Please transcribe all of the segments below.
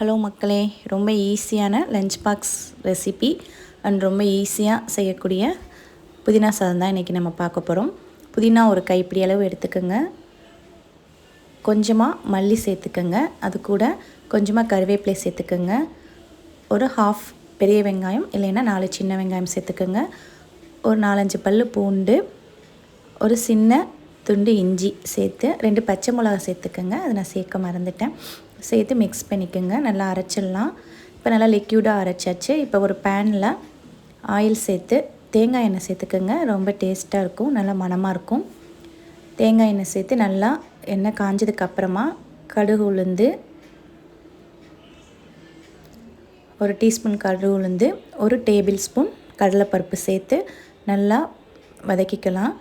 Hello மக்களே ரொம்ப ஈஸியான லஞ்ச் பாக்ஸ் ரெசிபி அண்ட் ரொம்ப ஈஸியாக செய்யக்கூடிய புதினா சாதம் தான் இன்றைக்கி நம்ம பார்க்க போகிறோம் புதினா ஒரு கைப்பிடி அளவு எடுத்துக்கோங்க. கொஞ்சமாக மல்லி சேர்த்துக்கோங்க. அது கூட கொஞ்சமாக கருவேப்பிலை சேர்த்துக்கோங்க. ஒரு ஹாஃப் பெரிய வெங்காயம் இல்லைன்னா நாலு சின்ன வெங்காயம் சேர்த்துக்கோங்க. ஒரு நாலஞ்சு பல் பூண்டு ஒரு சின்ன துண்டு இஞ்சி சேர்த்து ரெண்டு பச்சை மிளகா சேர்த்துக்கோங்க. அதை நான் சேர்க்க மறந்துட்டேன். சேர்த்து மிக்ஸ் பண்ணிக்கோங்க. நல்லா அரைச்சிடலாம். இப்போ நல்லா லிக்யூடாக அரைச்சாச்சு. இப்போ ஒரு பேனில் ஆயில் சேர்த்து தேங்காய் எண்ணெய் சேர்த்துக்கோங்க. ரொம்ப டேஸ்ட்டாக இருக்கும். நல்லா மணமாக இருக்கும். தேங்காய் எண்ணெய் சேர்த்து நல்லா எண்ணெய் காஞ்சதுக்கப்புறமா கடுகு உளுந்து ஒரு டீஸ்பூன் கடுகு உளுந்து ஒரு டேபிள் ஸ்பூன் கடலைப்பருப்பு சேர்த்து நல்லா வதக்கிக்கலாம்.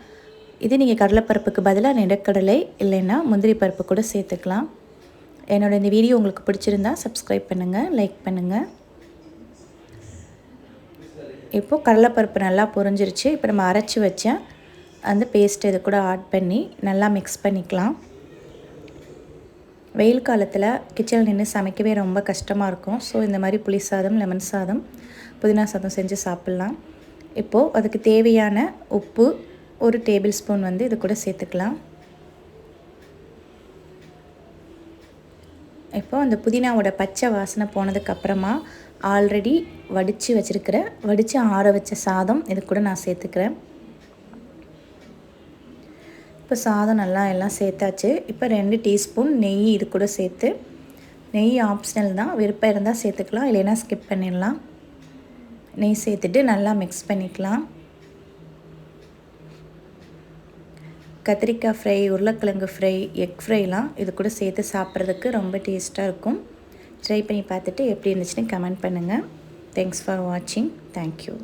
இது நீங்கள் கடலைப்பருப்புக்கு பதிலாக நிலக்கடலை இல்லைன்னா முந்திரி பருப்பு கூட சேர்த்துக்கலாம். என்னோடய இந்த வீடியோ உங்களுக்கு பிடிச்சிருந்தா சப்ஸ்கிரைப் பண்ணுங்கள் லைக் பண்ணுங்கள் இப்போது கடலைப்பருப்பு நல்லா புரிஞ்சிருச்சு. இப்போ நம்ம அரைச்சி வச்ச அந்த பேஸ்ட் இது கூட ஆட் பண்ணி நல்லா மிக்ஸ் பண்ணிக்கலாம். வெயில் காலத்தில் கிச்சனில் நின்று சமைக்கவே ரொம்ப கஷ்டமாக இருக்கும். ஸோ இந்த மாதிரி புளி சாதம் லெமன் சாதம் புதினா சாதம் செஞ்சு சாப்பிட்லாம். இப்போது அதுக்கு தேவையான உப்பு ஒரு டேபிள் ஸ்பூன் வந்து இது கூட சேர்த்துக்கலாம். இப்போ அந்த புதினாவோட பச்சை வாசனை போனதுக்கப்புறமா ஆல்ரெடி வடித்து வச்சுருக்கிற வடித்து ஆற வச்ச சாதம் இது கூட நான் சேர்த்துக்கிறேன். இப்போ சாதம் நல்லா எல்லாம் சேர்த்தாச்சு. இப்போ ரெண்டு டீஸ்பூன் நெய் இது கூட சேர்த்து நெய் ஆப்ஷனல் தான். விருப்பம் இருந்தால் சேர்த்துக்கலாம் இல்லைன்னா ஸ்கிப் பண்ணிடலாம். நெய் சேர்த்துட்டு நல்லா மிக்ஸ் பண்ணிக்கலாம். கத்திரிக்காய் ஃப்ரை உருளைக்கிழங்கு ஃப்ரை எக் ஃப்ரைலாம் இது கூட சேர்த்து சாப்பிட்றதுக்கு ரொம்ப டேஸ்ட்டாக இருக்கும். ட்ரை பண்ணி பார்த்துட்டு எப்படி இருந்துச்சுன்னு கமெண்ட் பண்ணுங்கள் தேங்க்ஸ் ஃபார் வாட்சிங் தேங்க்யூ